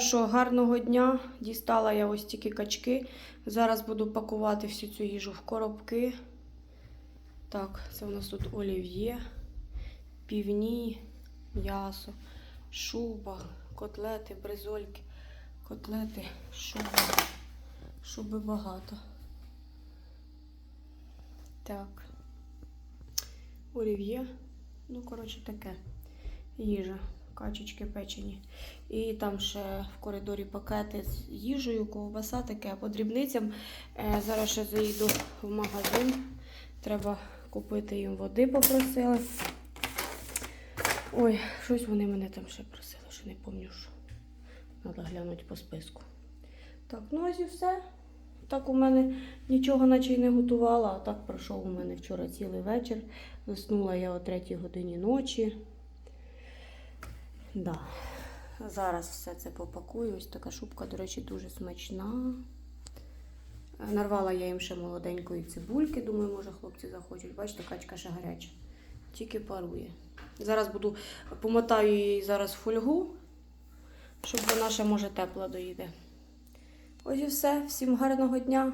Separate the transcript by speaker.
Speaker 1: Що гарного дня. Дістала я ось тільки качки. Зараз буду пакувати всю цю їжу в коробки. Так, це у нас тут олів'є, півні, м'ясо, шуба, котлети, бризольки, котлети, шуба. Шуби багато. Так. Олів'є. Ну, коротше, таке. Їжа. Качечки печені. І там ще в коридорі пакети з їжею, ковбаса таке. По дрібницям е, зараз ще заїду в магазин. Треба купити їм води, попросили. Ой, щось вони мене там ще просили, що не пам'ятаю. Треба глянути по списку. Так, ну ось і все. Так у мене нічого наче й не готувала, а так пройшов у мене вчора цілий вечір. Заснула я о 3 годині ночі. Да. Зараз все це попакую. Ось така шубка, до речі, дуже смачна. Нарвала я їм ще молоденької цибульки. Думаю, може хлопці захочуть. Бачите, качка ще гаряча. Тільки парує. Зараз буду помотаю її зараз в фольгу, щоб вона ще може тепла доїде. Ось і все. Всім гарного дня.